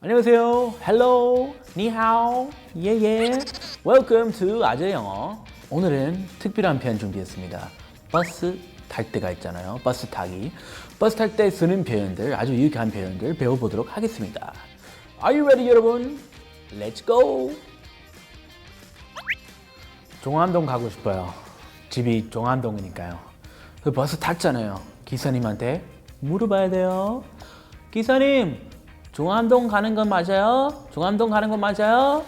안녕하세요. Hello. 니하오. 예예. Welcome to 아재 영어. 오늘은 특별한 편 준비했습니다. 버스 탈 때가 있잖아요. 버스 타기. 버스 탈 때 쓰는 표현들, 아주 유익한 표현들 배워보도록 하겠습니다. Are you ready, 여러분? Let's go. 종암동 가고 싶어요. 집이 종암동이니까요. 그 버스 탔잖아요. 기사님한테 물어봐야 돼요. 기사님, 종암동 가는 건 맞아요? 종암동 가는 건 맞아요?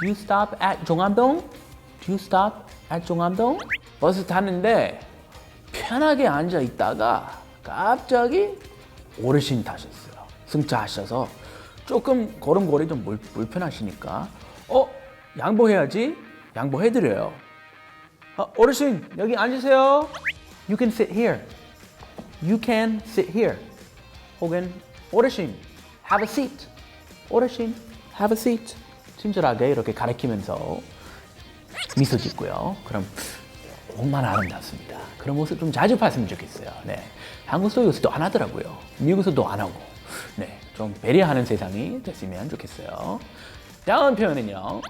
Do you stop at 종암동? Do you stop at 종암동? 버스 탔는데 편하게 앉아 있다가 갑자기 어르신 타셨어요. 승차하셔서 조금 걸음걸이 좀 불, 불편하시니까 어 양보해야지 양보해드려요. 아, 어르신 여기 앉으세요. You can sit here. You can sit here. 혹은 어르신 have a seat. 어르신 have a seat. 친절하게 이렇게 가리키면서 미소 짓고요. 그럼 얼마나 아름답습니다. 그런 모습 좀 자주 봤으면 좋겠어요. 네. 한국에서 요새도 안 하더라고요. 미국에서도 안 하고. 네. 좀 배려하는 세상이 됐으면 좋겠어요. 다음 표현은요.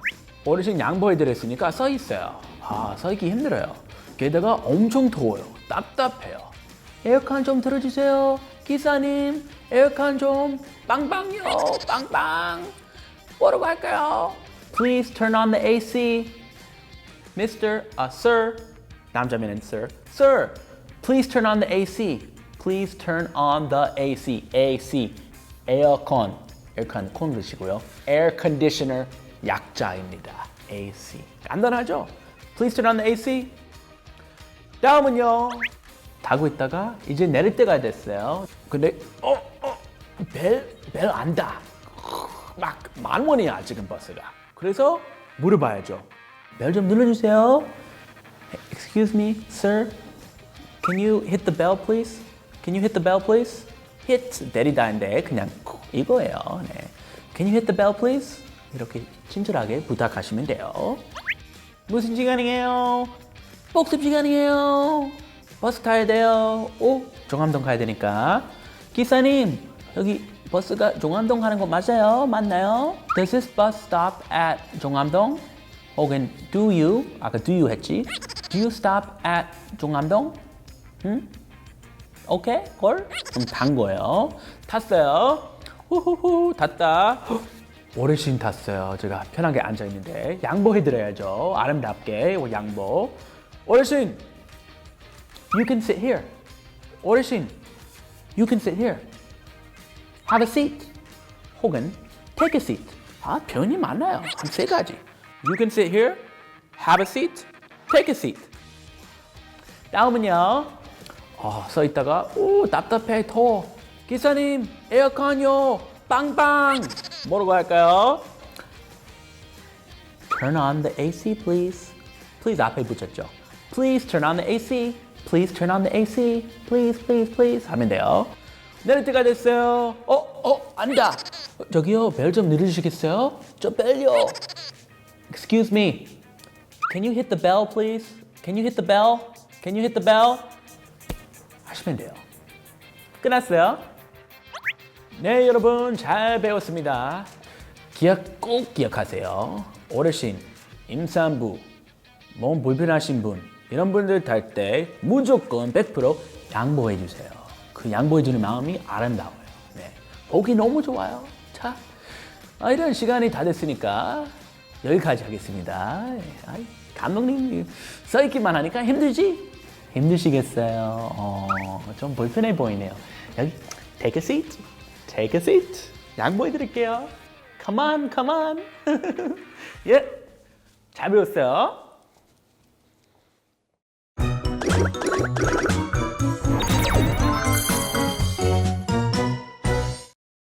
어르신 양보해드렸으니까 서 있어요. 아, 서 있기 힘들어요. 게다가 엄청 더워요. 답답해요. 에어컨 좀 틀어주세요. 기사님, 에어컨 좀 빵빵요. 빵빵. 뭐라고 할까요? Please turn on the AC. Mr. Uh, sir. 남자면은 sir. Sir, please turn on the AC. Please turn on the AC. AC. 에어컨. 에어컨 콘 드시고요. Air conditioner 약자입니다. AC. 간단하죠? Please turn on the AC. 다음은요. 타고 있다가 이제 내릴 때가 됐어요. 근데 어, 어, 벨, 벨 안다. 막 만 원이야 지금 버스가. 그래서 물어봐야죠. 벨 좀 눌러주세요. Excuse me, sir. Can you hit the bell, please? Can you hit the bell, please? hit 내리다인데 그냥 이거예요. 네. Can you hit the bell, please? 이렇게 친절하게 부탁하시면 돼요. 무슨 시간이에요? 복습 시간이에요. 버스 타야 돼요. 오, 종암동 가야 되니까. 기사님, 여기 버스가 종암동 가는 거 맞아요? 맞나요? Does this bus stop at 종암동? 혹은 do you? 아까 do you 했지? Do you stop at 종암동? 응? 오케이? 걸? 그럼 단 거예요. 탔어요. 후후후, 탔다. 어르신 탔어요. 제가 편하게 앉아 있는데 양보해 드려야죠. 아름답게 양보. 어르신, you can sit here. 어르신, you can sit here. Have a seat. 혹은 take a seat. 아, 표현이 많아요. 한 세 가지. You can sit here. Have a seat. Take a seat. 다음은요. 어, 서 있다가 오 답답해 더워. 기사님 에어컨요 빵빵. 뭐라고 할까요? Turn on the AC, please. Please 앞에 붙였죠. Please turn on the AC. Please turn on the AC. Please, please, please 하면 돼요. 내릴 때가 됐어요. 어, 어. 어, 저기요, 벨 좀 누르시겠어요? 저 벨요. Excuse me. Can you hit the bell, please? Can you hit the bell? Can you hit the bell? 하시면 돼요. 끝났어요. 네, 여러분 잘 배웠습니다. 기억 꼭 기억하세요. 어르신, 임산부, 몸 불편하신 분 이런 분들 탈 때 무조건 100% 양보해 주세요. 그 양보해 주는 마음이 아름다워요. 네, 보기 너무 좋아요. 자, 아, 이런 시간이 다 됐으니까 여기까지 하겠습니다. 아이, 감독님 써 있기만 하니까 힘들지? 힘드시겠어요. 어, 좀 불편해 보이네요. 여기 take a seat, take a seat. 양보해 드릴게요. Come on, come on. 예, 잘 배웠어요. フフフ。